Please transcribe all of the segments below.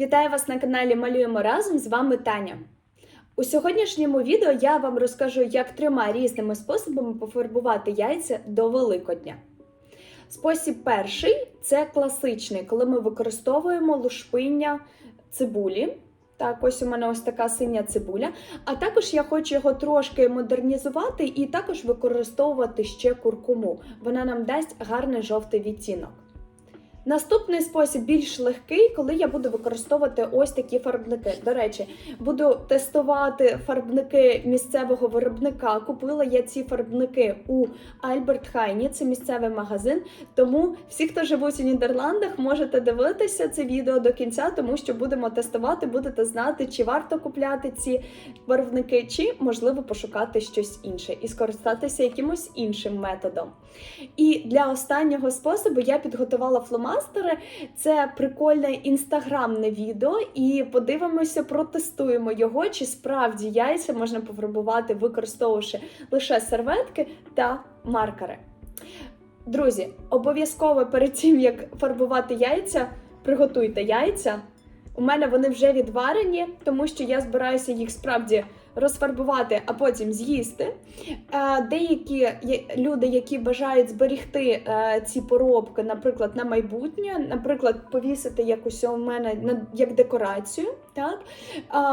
Вітаю вас на каналі Малюємо разом. З вами Таня. У сьогоднішньому відео я вам розкажу, як трьома різними способами пофарбувати яйця до Великодня. Спосіб перший це класичний, коли ми використовуємо лушпиння цибулі. Так, ось у мене ось така синя цибуля. А також я хочу його трошки модернізувати і також використовувати ще куркуму. Вона нам дасть гарний жовтий відтінок. Наступний спосіб більш легкий, коли я буду використовувати ось такі фарбники. До речі, буду тестувати фарбники місцевого виробника. Купила я ці фарбники у Альберт Хайні, це місцевий магазин. Тому всі, хто живуть у Нідерландах, можете дивитися це відео до кінця, тому що будемо тестувати, будете знати, чи варто купляти ці барвники, чи можливо пошукати щось інше і скористатися якимось іншим методом. І для останнього способу я підготувала фломастери. Це прикольне інстаграмне відео, і подивимося, протестуємо його, чи справді яйця можна пофарбувати, використовувавши лише серветки та маркери. Друзі, обов'язково перед тим як фарбувати яйця, приготуйте яйця. У мене вони вже відварені, тому що я збираюся їх справді розфарбувати, а потім з'їсти. Е, Деякі люди, які бажають зберігти е, ці поробки, наприклад, на майбутнє, наприклад, повісити якось у мене як декорацію. Так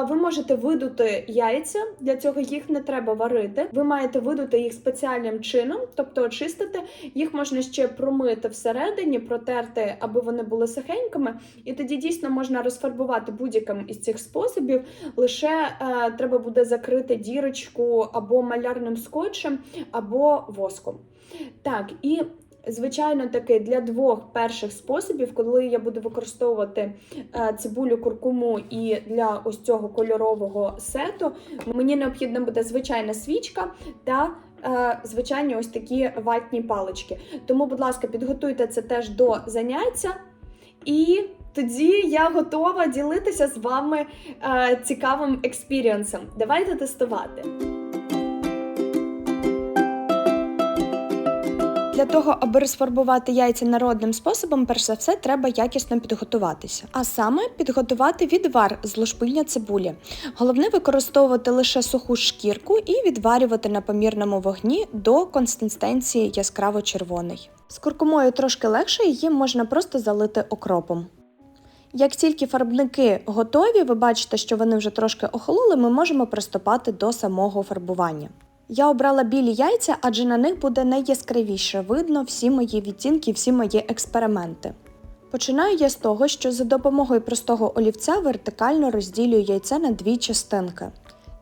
ви можете видути яйця, для цього їх не треба варити. Ви маєте видути їх спеціальним чином, тобто очистити. Їх можна ще промити всередині, протерти, аби вони були сухенькими. І тоді дійсно можна розфарбувати будь-яким із цих способів. Лише е, треба буде закрити дірочку або малярним скотчем, або воском. Так, і звичайно таки для двох перших способів, коли я буду використовувати е, цибулю, куркуму і для ось цього кольорового сету, мені необхідна буде звичайна свічка та е, звичайні ось такі ватні палички. Тому, будь ласка, підготуйте це теж до заняття. І тоді я готова ділитися з вами е, цікавим експірієнсом. Давайте тестувати. Для того, аби розфарбувати яйця народним способом, перш за все, треба якісно підготуватися. А саме підготувати відвар з лушпиння цибулі. Головне використовувати лише суху шкірку і відварювати на помірному вогні до консистенції яскраво червоний. З куркумою трошки легше, її можна просто залити окропом. Як тільки фарбники готові, ви бачите, що вони вже трошки охололи, ми можемо приступати до самого фарбування. Я обрала білі яйця, адже на них буде найяскравіше видно всі мої відтінки, всі мої експерименти. Починаю я з того, що за допомогою простого олівця вертикально розділюю яйце на дві частинки.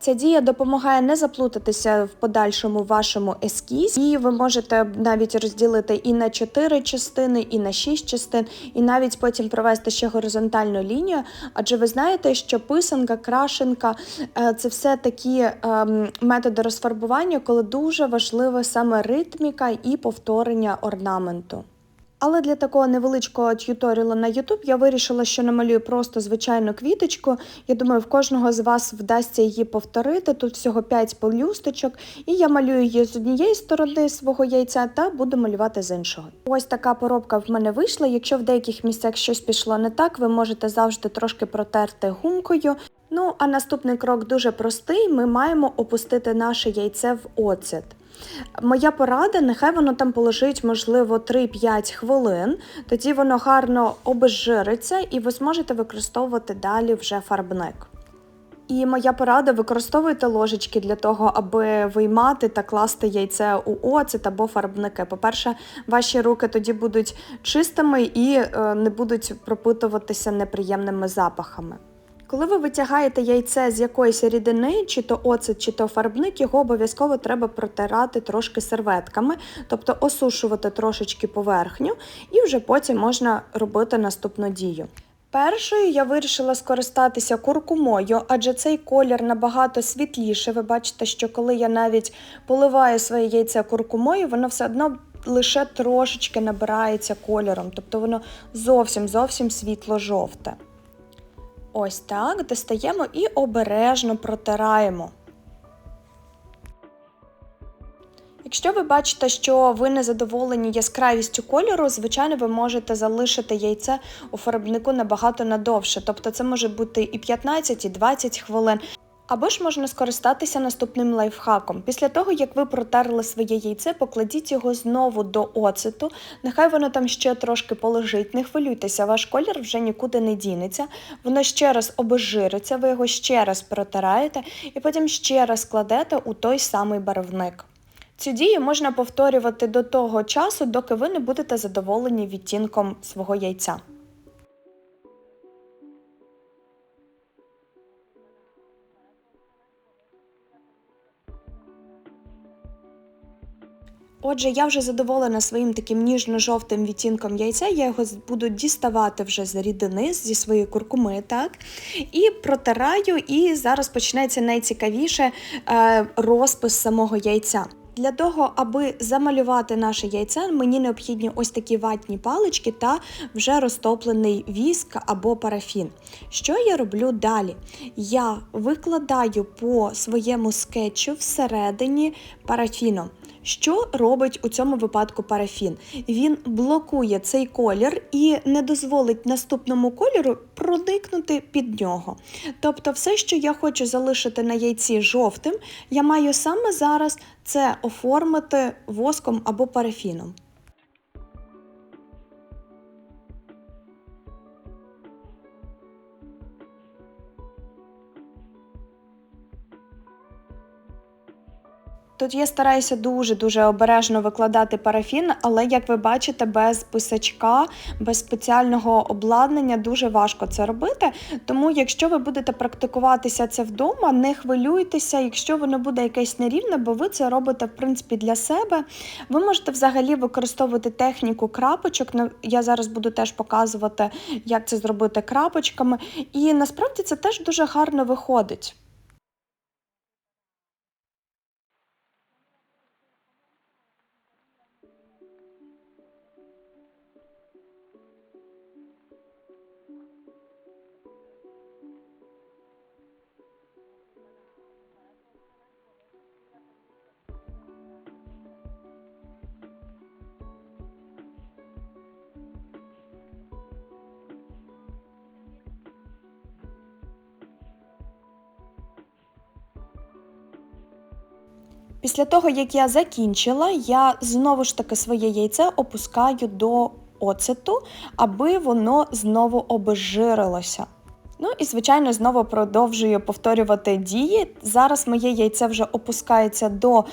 Ця дія допомагає не заплутатися в подальшому вашому ескізі, і ви можете навіть розділити і на 4 частини, і на 6 частин, і навіть потім провести ще горизонтальну лінію. Адже ви знаєте, що писанка, крашенка е, це все такі ем, методи розфарбування, коли дуже важлива саме ритміка і повторення орнаменту. Але для такого невеличкого т'юторіалу на YouTube я вирішила, що намалюю просто звичайну квіточку. Я думаю, в кожного з вас вдасться її повторити. Тут всього 5 пелюсточок, і я малюю її з однієї сторони свого яйця та буду малювати з іншого. Ось така поробка в мене вийшла. Якщо в деяких місцях щось пішло не так, ви можете завжди трошки протерти гумкою. Ну, а наступний крок дуже простий: ми маємо опустити наше яйце в оцет. Моя порада, нехай воно там полежить, можливо, 3-5 хвилин, тоді воно гарно обезжириться і ви зможете використовувати далі вже фарбник. І моя порада використовуйте ложечки для того, аби виймати та класти яйце у оцет або фарбники. По-перше, ваші руки тоді будуть чистими і е, не будуть пропитуватися неприємними запахами. Коли ви витягаєте яйце з якоїсь рідини, чи то оцет, чи то фарбник, його обов'язково треба протирати трошки серветками, тобто осушувати трошечки поверхню, і вже потім можна робити наступну дію. Першою я вирішила скористатися куркумою, адже цей колір набагато світліше. Ви бачите, що коли я навіть поливаю своє яйце куркумою, воно все одно лише трошечки набирається кольором, тобто воно зовсім зовсім світло-жовте. Ось так, достаємо і обережно протираємо. Якщо ви бачите, що ви не задоволені яскравістю кольору, звичайно, ви можете залишити яйце у фарбнику набагато надовше. Тобто це може бути і 15, і 20 хвилин. Або ж можна скористатися наступним лайфхаком. Після того, як ви протерли своє яйце, покладіть його знову до оцету. Нехай воно там ще трошки полежить, не хвилюйтеся, ваш колір вже нікуди не дінеться. Воно ще раз обезжириться, ви його ще раз протираєте і потім ще раз кладете у той самий барвник. Цю дію можна повторювати до того часу, доки ви не будете задоволені відтінком свого яйця. Отже, я вже задоволена своїм таким ніжно-жовтим відтінком яйця. Я його буду діставати вже з рідини зі своєї куркуми, так? І протираю, і зараз почнеться найцікавіше е, розпис самого яйця. Для того, аби замалювати наше яйце, мені необхідні ось такі ватні палички та вже розтоплений віск або парафін. Що я роблю далі? Я викладаю по своєму скетчу всередині парафіном. Що робить у цьому випадку парафін? Він блокує цей колір і не дозволить наступному кольору проникнути під нього. Тобто, все, що я хочу залишити на яйці жовтим, я маю саме зараз це оформити воском або парафіном. Тут я стараюся дуже-дуже обережно викладати парафін, але, як ви бачите, без писачка, без спеціального обладнання дуже важко це робити. Тому, якщо ви будете практикуватися це вдома, не хвилюйтеся, якщо воно буде якесь нерівне, бо ви це робите в принципі для себе. Ви можете взагалі використовувати техніку крапочок. Я зараз буду теж показувати, як це зробити крапочками. І насправді це теж дуже гарно виходить. Після того, як я закінчила, я знову ж таки своє яйце опускаю до оцету, аби воно знову обезжирилося. Ну і, звичайно, знову продовжую повторювати дії. Зараз моє яйце вже опускається до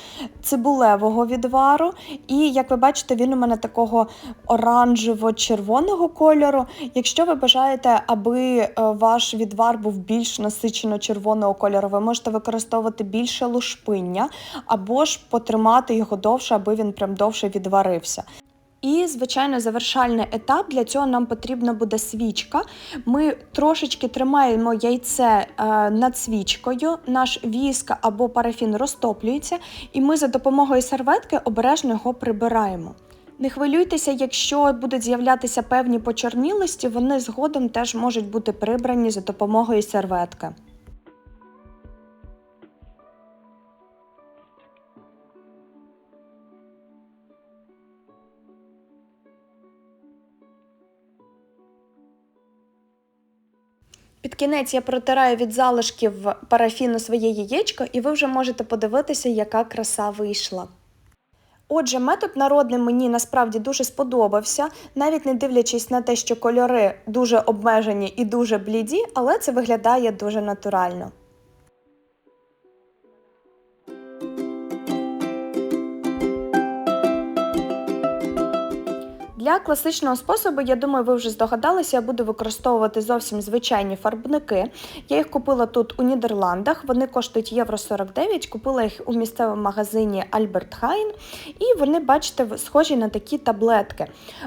цибулевого відвару, і, як ви бачите, він у мене такого оранжево-червоного кольору. Якщо ви бажаєте, аби е, ваш відвар був більш насичено червоного кольору, ви можете використовувати більше лушпиння, або ж потримати його довше, аби він прям довше відварився. І, звичайно, завершальний етап для цього нам потрібна буде свічка. Ми трошечки тримаємо яйце е, над свічкою, наш віск або парафін розтоплюється, і ми за допомогою серветки обережно його прибираємо. Не хвилюйтеся, якщо будуть з'являтися певні почорнілості, вони згодом теж можуть бути прибрані за допомогою серветки. Під кінець я протираю від залишків парафіну своє яєчко, і ви вже можете подивитися, яка краса вийшла. Отже, метод народний мені насправді дуже сподобався, навіть не дивлячись на те, що кольори дуже обмежені і дуже бліді, але це виглядає дуже натурально. Для класичного способу, я думаю, ви вже здогадалися, я буду використовувати зовсім звичайні фарбники. Я їх купила тут у Нідерландах, вони коштують євро 49, купила їх у місцевому магазині Альберт Хайн. І вони, бачите, схожі на такі таблетки.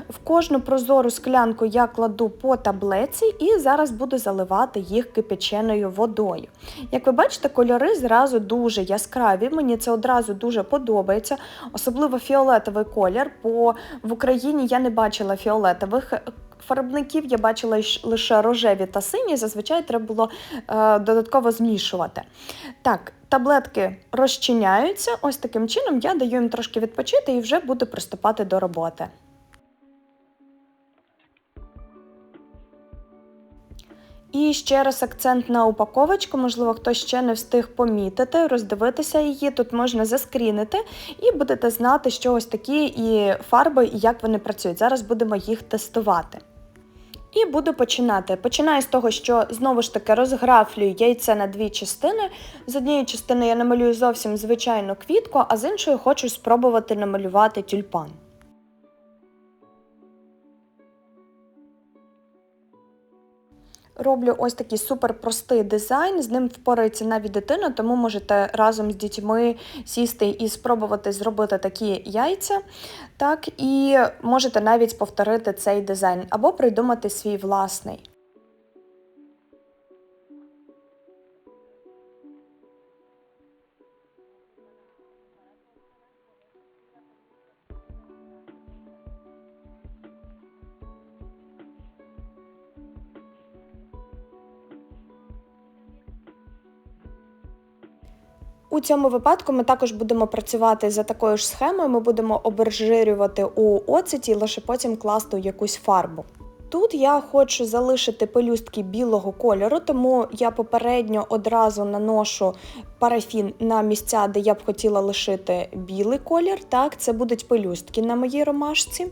В кожну прозору склянку я кладу по таблеці і зараз буду заливати їх кипяченою водою. Як ви бачите, кольори зразу дуже яскраві, мені це одразу дуже подобається, особливо фіолетовий колір, бо в Україні я не бачила фіолетових фарбників я бачила лише рожеві та сині, зазвичай треба було е, додатково змішувати. Так, таблетки розчиняються. Ось таким чином я даю їм трошки відпочити і вже буду приступати до роботи. І ще раз акцент на упаковочку, можливо, хтось ще не встиг помітити, роздивитися її. Тут можна заскрінити і будете знати, що ось такі і фарби, і як вони працюють. Зараз будемо їх тестувати. І буду починати. Починаю з того, що знову ж таки розграфлюю яйце на дві частини. З однієї частини я намалюю зовсім звичайну квітку, а з іншої хочу спробувати намалювати тюльпан. Роблю ось такий супер простий дизайн, з ним впорається навіть дитина, тому можете разом з дітьми сісти і спробувати зробити такі яйця. Так, і можете навіть повторити цей дизайн або придумати свій власний. У цьому випадку ми також будемо працювати за такою ж схемою. Ми будемо обезжирювати у оцеті лише потім класти якусь фарбу. Тут я хочу залишити пелюстки білого кольору, тому я попередньо одразу наношу парафін на місця, де я б хотіла лишити білий колір. Так, це будуть пелюстки на моїй ромашці.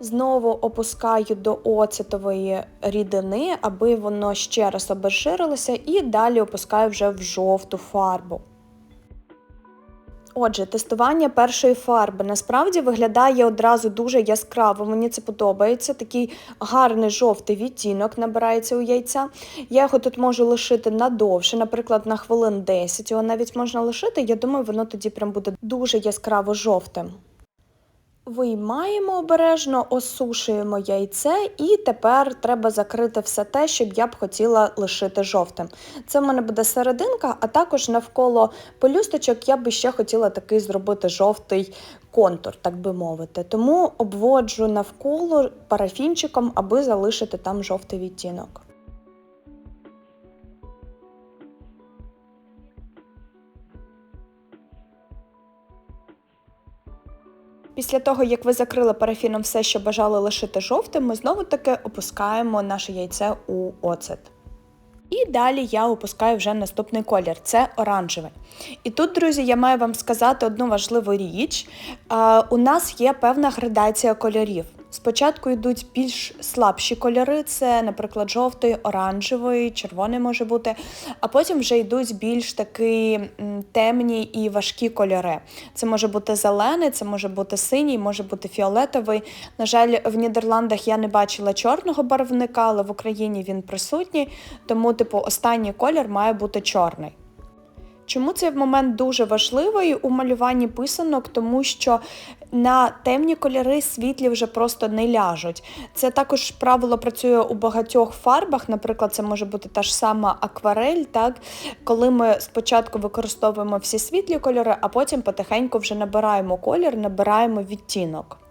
Знову опускаю до оцетової рідини, аби воно ще раз обезжирилося, і далі опускаю вже в жовту фарбу. Отже, тестування першої фарби насправді виглядає одразу дуже яскраво. Мені це подобається. Такий гарний жовтий відтінок набирається у яйця. Я його тут можу лишити надовше, наприклад, на хвилин 10. Його навіть можна лишити. Я думаю, воно тоді прям буде дуже яскраво жовтим. Виймаємо обережно, осушуємо яйце, і тепер треба закрити все те, що б я б хотіла лишити жовтим. Це в мене буде серединка, а також навколо пелюсточок я би ще хотіла такий зробити жовтий контур, так би мовити. Тому обводжу навколо парафінчиком, аби залишити там жовтий відтінок. Після того, як ви закрили парафіном все, що бажали лишити жовтим, ми знову таки опускаємо наше яйце у оцет. І далі я опускаю вже наступний колір це оранжевий. І тут, друзі, я маю вам сказати одну важливу річ. У нас є певна градація кольорів. Спочатку йдуть більш слабші кольори, це, наприклад, жовтий, оранжевий, червоний може бути, а потім вже йдуть більш такі темні і важкі кольори. Це може бути зелений, це може бути синій, може бути фіолетовий. На жаль, в Нідерландах я не бачила чорного барвника, але в Україні він присутній, тому, типу, останній колір має бути чорний. Чому цей момент дуже важливий у малюванні писанок? Тому що на темні кольори світлі вже просто не ляжуть. Це також правило працює у багатьох фарбах. Наприклад, це може бути та ж сама акварель, так коли ми спочатку використовуємо всі світлі кольори, а потім потихеньку вже набираємо колір, набираємо відтінок.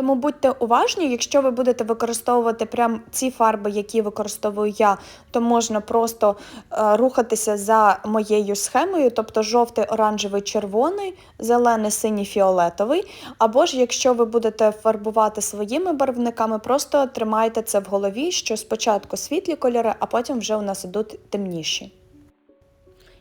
Тому будьте уважні, якщо ви будете використовувати прям ці фарби, які використовую я, то можна просто е, рухатися за моєю схемою, тобто жовтий, оранжевий, червоний, зелений, синій, фіолетовий. Або ж якщо ви будете фарбувати своїми барвниками, просто тримайте це в голові, що спочатку світлі кольори, а потім вже у нас ідуть темніші.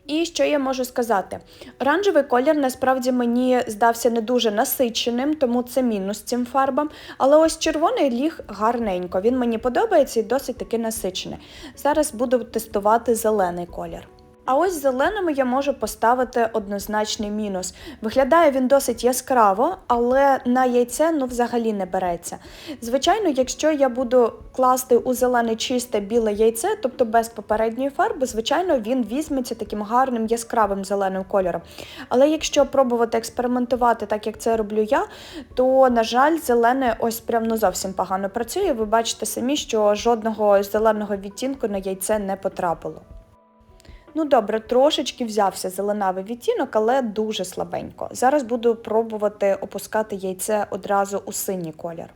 І що я можу сказати? Оранжевий колір насправді мені здався не дуже насиченим, тому це мінус цим фарбам. Але ось червоний ліг гарненько. Він мені подобається і досить таки насичений. Зараз буду тестувати зелений колір. А ось зеленому я можу поставити однозначний мінус. Виглядає він досить яскраво, але на яйце ну взагалі не береться. Звичайно, якщо я буду класти у зелене чисте біле яйце, тобто без попередньої фарби, звичайно, він візьметься таким гарним яскравим зеленим кольором. Але якщо пробувати експериментувати так, як це роблю я, то, на жаль, зелене ось прям ну зовсім погано працює. Ви бачите самі, що жодного зеленого відтінку на яйце не потрапило. Ну добре, трошечки взявся зеленавий відтінок, але дуже слабенько. Зараз буду пробувати опускати яйце одразу у синій колір.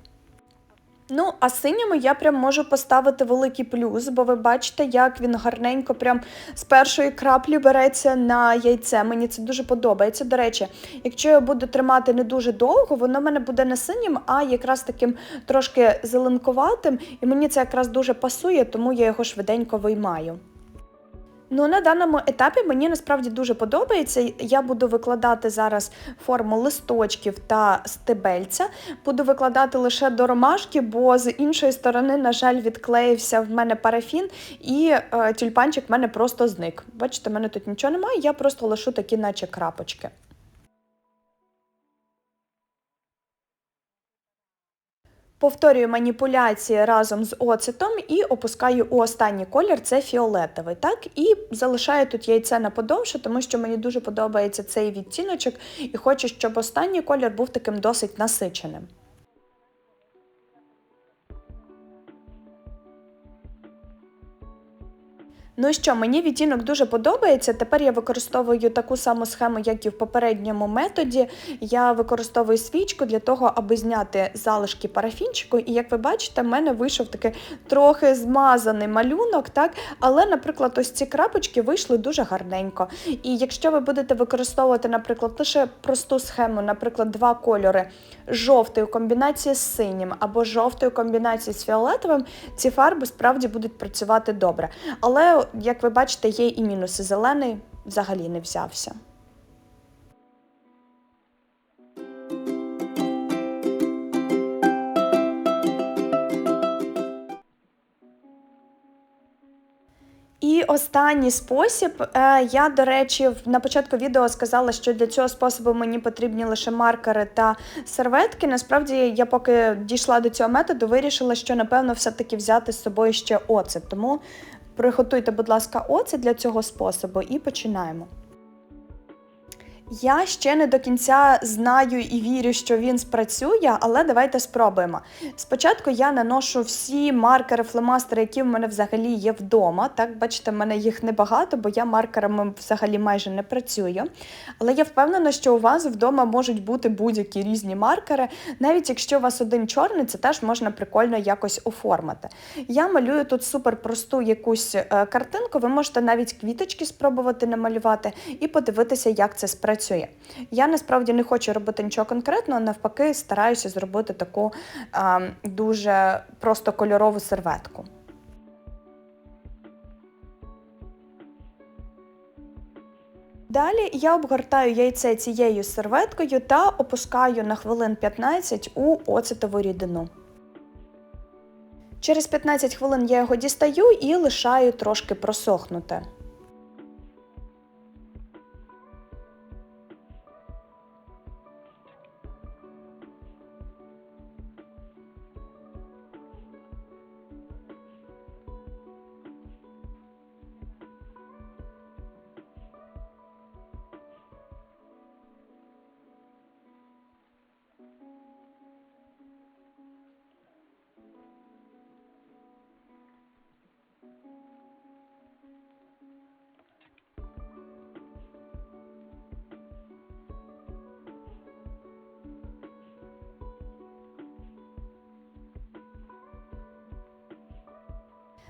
Ну, а синьому я прям можу поставити великий плюс, бо ви бачите, як він гарненько прям з першої краплі береться на яйце. Мені це дуже подобається. До речі, якщо я буду тримати не дуже довго, воно в мене буде не синім, а якраз таким трошки зеленкуватим. І мені це якраз дуже пасує, тому я його швиденько виймаю. Ну, на даному етапі мені насправді дуже подобається. Я буду викладати зараз форму листочків та стебельця. Буду викладати лише до ромашки, бо з іншої сторони, на жаль, відклеївся в мене парафін, і е, тюльпанчик в мене просто зник. Бачите, в мене тут нічого немає, я просто лишу такі, наче крапочки. Повторюю маніпуляції разом з оцетом і опускаю у останній колір, це фіолетовий. так? І залишаю тут яйце на подовше, тому що мені дуже подобається цей відтіночок і хочу, щоб останній колір був таким досить насиченим. Ну що, мені відтінок дуже подобається. Тепер я використовую таку саму схему, як і в попередньому методі. Я використовую свічку для того, аби зняти залишки парафінчику. І як ви бачите, в мене вийшов такий трохи змазаний малюнок, так? але, наприклад, ось ці крапочки вийшли дуже гарненько. І якщо ви будете використовувати, наприклад, лише просту схему, наприклад, два кольори жовтий у комбінації з синім або жовтий у комбінації з фіолетовим, ці фарби справді будуть працювати добре. Але як ви бачите, є і мінуси. Зелений взагалі не взявся. І останній спосіб. Е, я, до речі, на початку відео сказала, що для цього способу мені потрібні лише маркери та серветки. Насправді, я поки дійшла до цього методу, вирішила, що напевно все-таки взяти з собою ще оцет. Тому Приготуйте, будь ласка, оцет для цього способу і починаємо. Я ще не до кінця знаю і вірю, що він спрацює, але давайте спробуємо. Спочатку я наношу всі маркери, фломастери, які в мене взагалі є вдома. Так, бачите, в мене їх небагато, бо я маркерами взагалі майже не працюю. Але я впевнена, що у вас вдома можуть бути будь-які різні маркери. Навіть якщо у вас один чорний, це теж можна прикольно якось оформити. Я малюю тут супер просту якусь е, картинку, ви можете навіть квіточки спробувати намалювати і подивитися, як це спрацює працює. Я насправді не хочу робити нічого конкретного, навпаки, стараюся зробити таку а, дуже просто кольорову серветку. Далі я обгортаю яйце цією серветкою та опускаю на хвилин 15 у оцетову рідину. Через 15 хвилин я його дістаю і лишаю трошки просохнути.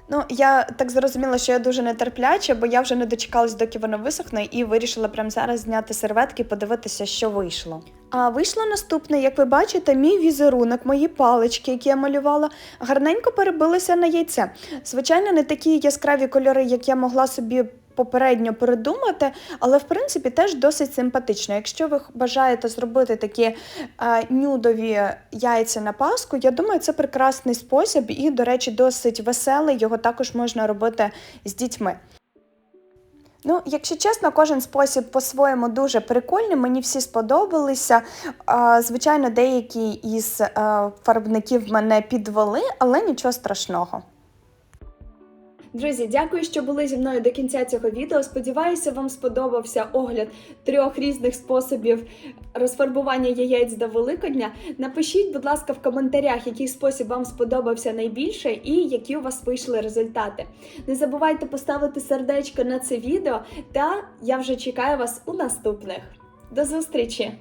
Ну, я так зрозуміла, що я дуже нетерпляча, бо я вже не дочекалась, доки воно висохне, і вирішила прямо зараз зняти серветки подивитися, що вийшло. А вийшло наступне, як ви бачите, мій візерунок, мої палички, які я малювала, гарненько перебилися на яйце. Звичайно, не такі яскраві кольори, як я могла собі попередньо передумати, але в принципі теж досить симпатично. Якщо ви бажаєте зробити такі е, нюдові яйця на паску, я думаю, це прекрасний спосіб і, до речі, досить веселий. Його також можна робити з дітьми. Ну, якщо чесно, кожен спосіб по-своєму дуже прикольний. Мені всі сподобалися. Звичайно, деякі із е, фарбників мене підвели, але нічого страшного. Друзі, дякую, що були зі мною до кінця цього відео. Сподіваюся, вам сподобався огляд трьох різних способів розфарбування яєць до Великодня. Напишіть, будь ласка, в коментарях, який спосіб вам сподобався найбільше і які у вас вийшли результати. Не забувайте поставити сердечко на це відео, та я вже чекаю вас у наступних. До зустрічі!